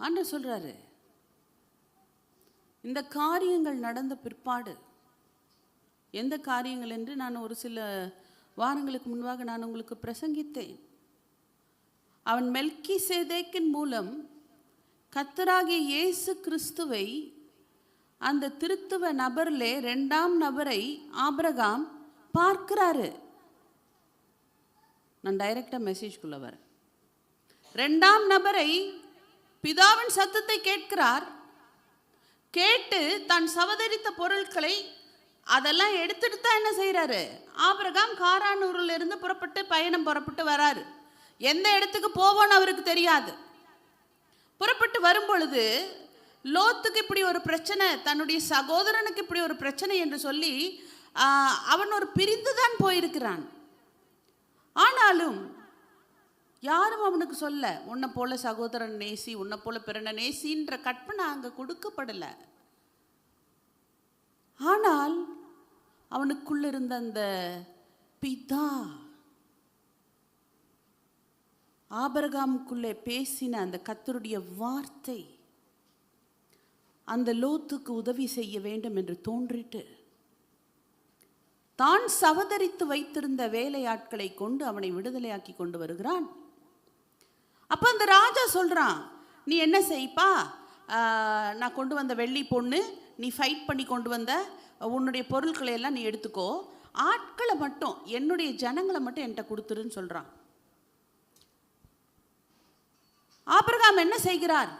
ஆண்டவர் சொல்கிறாரு இந்த காரியங்கள் நடந்த பிற்பாடு எந்த காரியங்கள் என்று நான் ஒரு சில வாரங்களுக்கு முன்பாக நான் உங்களுக்கு பிரசங்கித்தேன். அவன் மெல்கி சேதேக்கின் மூலம் கத்தராகிய இயேசு கிறிஸ்துவை அந்த திருத்துவ நபரிலே ரெண்டாம் நபரை ஆபிரகாம் பார்க்கிறாரு. நான் டைரக்டாக மெசேஜ்குள்ள வரேன். ரெண்டாம் நபரை பிதாவின் சத்தத்தை கேட்கிறார். கேட்டு தான் சவதரித்த பொருட்களை அதெல்லாம் எடுத்துட்டு தான் என்ன செய்கிறாரு ஆபிரகாம் காரானூரில் இருந்து புறப்பட்டு பயணம் புறப்பட்டு வராரு. எந்த இடத்துக்கு போவோன்னு அவருக்கு தெரியாது. புறப்பட்டு வரும் பொழுது லோத்துக்கு இப்படி ஒரு பிரச்சனை தன்னுடைய சகோதரனுக்கு இப்படி ஒரு பிரச்சனை என்று சொல்லி அவன் ஒரு பிரிந்து தான் போயிருக்கிறான். ஆனாலும் யாரும் அவனுக்கு சொல்ல உன்னை போல சகோதரன் நேசி உன்னை போல பிறன நேசின்ற கற்பனை அங்கே கொடுக்கப்படலை. ஆனால் அவனுக்குள்ள இருந்த அந்த பிதா ஆபரகாமுக்குள்ளே பேசின அந்த கத்தருடைய வார்த்தை அந்த லோத்துக்கு உதவி செய்ய வேண்டும் என்று தோன்றிட்டு தான் சவதரித்து வைத்திருந்த வேலையாட்களை கொண்டு அவனை விடுதலையாக்கி கொண்டு வருகிறான். அப்போ அந்த ராஜா சொல்கிறான் நீ என்ன செய்ப்பா? நான் கொண்டு வந்த வெள்ளி பொண்ணு நீ ஃபைட் பண்ணி கொண்டு வந்த உன்னுடைய பொருட்களை எல்லாம் நீ எடுத்துக்கோ. ஆட்களை மட்டும் என்னுடைய ஜனங்களை மட்டும் என்கிட்ட கொடுத்துருன்னு சொல்கிறான் ஆபிரகாம் என்ன செய்கிறார்?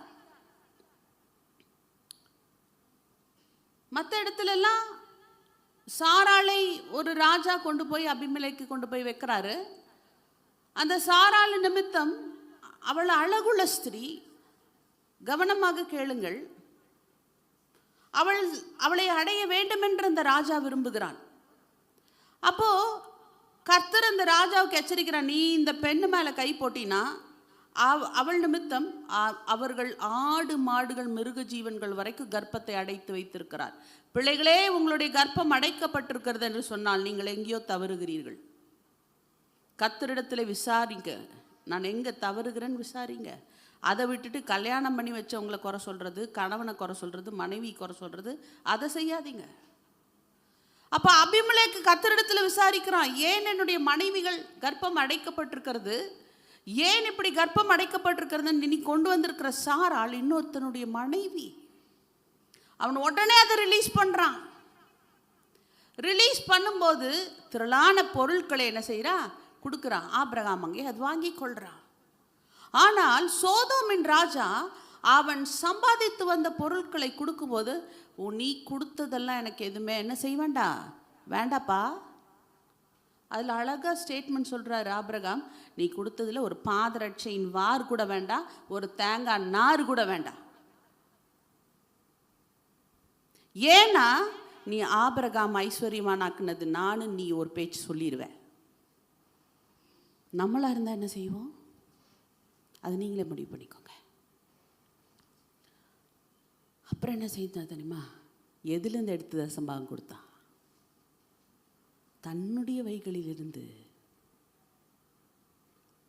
மற்ற இடத்துலலாம் சாராளை ஒரு ராஜா கொண்டு போய் அபிமலைக்கு கொண்டு போய் வைக்கிறாரு. அந்த சாராள் நிமித்தம் அவள் அழகுள்ள ஸ்திரீ கவனமாக கேளுங்கள். அவள் அவளை அடைய வேண்டும் என்று அந்த ராஜா விரும்புகிறான். அப்போ கர்த்தர் அந்த ராஜாவுக்கு எச்சரிக்கிறான் நீ இந்த பெண்ணு மேலே கை போட்டினா அவ் அவள் நிமித்தம் அவர்கள் ஆடு மாடுகள் மிருக ஜீவன்கள் வரைக்கும் கர்ப்பத்தை அடைத்து வைத்திருக்கிறார். பிள்ளைகளே உங்களுடைய கர்ப்பம் அடைக்கப்பட்டிருக்கிறது என்று சொன்னால் நீங்கள் எங்கேயோ தவறுகிறீர்கள். கத்தரிடத்தில் விசாரிக்க நான் எங்கே தவறுகிறேன்னு விசாரிங்க. அதை விட்டுட்டு கல்யாணம் பண்ணி வச்சவங்களை குறை சொல்கிறது கணவனை குறை சொல்கிறது மனைவி குறை சொல்கிறது அதை செய்யாதீங்க. அப்போ அபிமலைக்கு கத்திரிடத்தில் விசாரிக்கிறான் ஏன் என்னுடைய மனைவிகள் கர்ப்பம் அடைக்கப்பட்டிருக்கிறது? ஏன் இப்படி கர்ப்பம் அடைக்கப்பட்டிருக்கிறதுன்னு நீ கொண்டு வந்திருக்கிற சாரால் இன்னொருத்தனுடைய மனைவி. அவன் உடனே அதை ரிலீஸ் பண்ணுறான் ரிலீஸ் பண்ணும்போது திரளான பொருட்களை என்ன செய்கிறான் கொடுக்குறான் ஆபிரகாம் அங்கே அது வாங்கி கொள்கிறான் ஆனால் சோதோமின் ராஜா அவன் சம்பாதித்து வந்த பொருட்களை கொடுக்கும்போது "ஓ, நீ கொடுத்ததெல்லாம் எனக்கு எதுவுமே என்ன செய்வேண்டா? வேண்டாப்பா? அதில் அழகாக ஸ்டேட்மெண்ட் சொல்கிறாரு ஆபிரகாம் நீ கொடுத்ததில் ஒரு பாதரட்சையின் வார் கூட வேண்டாம் ஒரு தேங்காய் நார் கூட வேண்டாம் ஏன்னா நீ ஆபிரகாம் ஐஸ்வர்யமானாக்குனது நானும் நீ ஒரு பேச்சு சொல்லிடுவேன் நம்மளாக இருந்தால் என்ன செய்வோம்? அது நீங்களே முடிவு பண்ணிக்கோங்க. அப்புறம் என்ன செய்தான் தெரியுமா? எதுலேருந்து எடுத்து தசம்பாகம் கொடுத்தான் தன்னுடைய வைகளிலிருந்து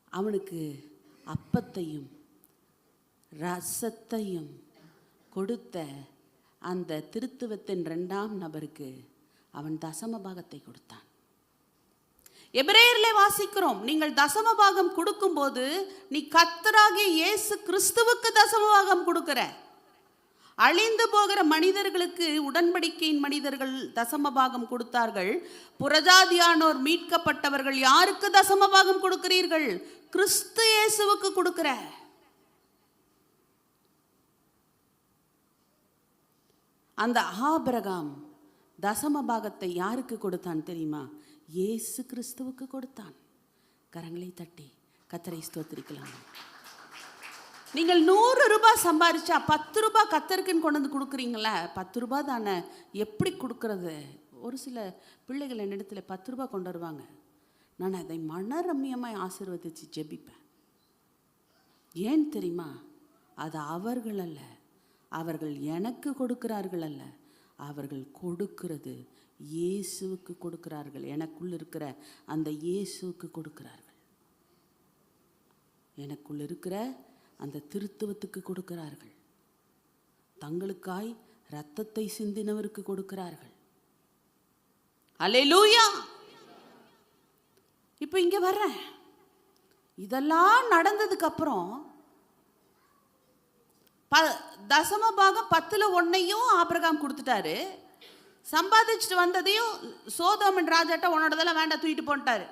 அவனுக்கு அப்பத்தையும் ரசத்தையும் கொடுத்த அந்த திருத்துவத்தின் ரெண்டாம் நபருக்கு அவன் தசம பாகத்தை கொடுத்தான். எபிரேயரிலே வாசிக்கிறோம். நீங்கள் தசம பாகம் கொடுக்கும்போது நீ கத்தராகிய இயேசு கிறிஸ்துவுக்கு தசம பாகம் கொடுக்கிற. அழிந்து போகிற மனிதர்களுக்கு உடன்படிக்கையின் மனிதர்கள் தசம பாகம் கொடுத்தார்கள். புரஜாதியானோர் மீட்கப்பட்டவர்கள் யாருக்கு தசம பாகம் கொடுக்கிறீர்கள்? கிறிஸ்து இயேசுவுக்கு கொடுக்கிற. அந்த ஆபிரகாம் தசம பாகத்தை யாருக்கு கொடுத்தான் தெரியுமா? இயேசு கிறிஸ்துவுக்கு கொடுத்தான். கரங்களை தட்டி கத்தரை ஸ்தோத்திரிக்கலாம். நீங்கள் நூறு ரூபாய் சம்பாரிச்சா பத்து ரூபாய் கத்தருக்குன்னு கொண்டு வந்து கொடுக்குறீங்களே பத்து ரூபாய் தானே? எப்படி கொடுக்கறது? ஒரு சில பிள்ளைகள் என்னிடத்துல பத்து ரூபாய் கொண்டு வருவாங்க. நான் அதை மனரம்யமாய் ஆசீர்வதித்து ஜெபிப்பேன். ஏன் தெரியுமா? அது அவர்கள் அல்ல. அவர்கள் எனக்கு கொடுக்கிறார்கள் அல்ல. அவர்கள் கொடுக்கிறது இயேசுவுக்கு கொடுக்கிறார்கள். எனக்குள் இருக்கிற அந்த இயேசுவுக்கு கொடுக்கிறார்கள். எனக்குள் இருக்கிற அந்த திருத்துவத்துக்கு கொடுக்கிறார்கள். தங்களுக்காய் ரத்தத்தை சிந்தினவருக்கு கொடுக்கிறார்கள். அலே லூயா இப்போ இங்கே வர்றேன் இதெல்லாம் நடந்ததுக்கு அப்புறம் ப தசம பாகம் பத்தில் ஒன்றையும் ஆபிரகாம் கொடுத்துட்டாரு. சம்பாதிச்சுட்டு வந்ததையும் சோதோமன் ராஜாட்ட உன்னோடதெல்லாம் வேண்டாம் தூக்கிட்டு போன்ட்டாரு.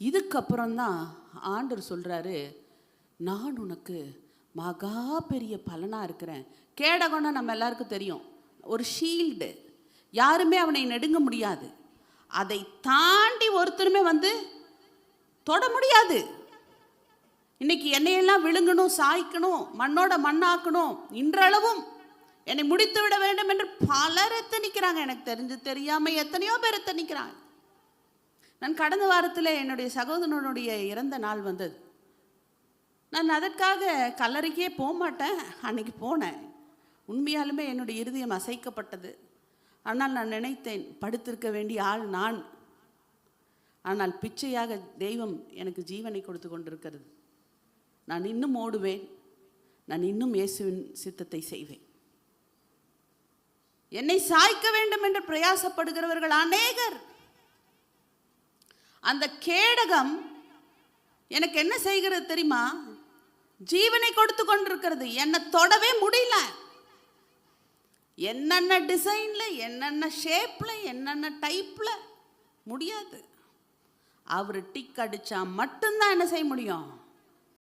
இதுக்கப்புறம் தான் ஆண்டர் சொல்கிறாரு நான் உனக்கு மகா பெரிய பலனாக இருக்கிறேன். கேடகம்னா நம்ம எல்லாருக்கும் தெரியும். ஒரு ஷீல்டு. யாருமே அவனை நெடுங்க முடியாது. அதை தாண்டி ஒருத்தருமே வந்து தொட முடியாது. இன்னைக்கு என்னையெல்லாம் விழுங்கணும் சாய்க்கணும் மண்ணோட மண்ணாக்கணும் இன்றளவும் என்னை முடித்து விட வேண்டும் என்று பலர் எத்தனிக்கிறாங்க. எனக்கு தெரிஞ்சு தெரியாமல் எத்தனையோ பேர் எத்தனிக்கிறாங்க. நான் கடந்த வாரத்தில் என்னுடைய சகோதரனுடைய இறந்த நாள் வந்தது. நான் அதற்காக கல்லறைக்கே போக மாட்டேன். அன்னைக்கு போனேன். உண்மையாலுமே என்னுடைய இருதயம் அசைக்கப்பட்டது. ஆனால் நான் நினைத்தேன் படுத்திருக்க வேண்டிய ஆள் நான். ஆனால் பிச்சையாக தெய்வம் எனக்கு ஜீவனை கொடுத்து கொண்டிருக்கிறது. நான் இன்னும் ஓடுவேன். நான் இன்னும் இயேசுவின் சித்தத்தை செய்வேன். என்னை சாய்க்க வேண்டும் என்று பிரயாசப்படுகிறவர்கள் அநேகர். அந்த கேடகம் எனக்கு என்ன செய்கிறது தெரியுமா? ஜீவனை கொடுத்து கொண்டிருக்கிறது. என்னை தொடவே முடியல. என்னென்ன டிசைன்ல என்னென்ன ஷேப்ல என்னென்ன டைப்ல முடியாது. அவர் டிக் அடிச்சா மட்டும்தான் என்ன செய்ய முடியும்?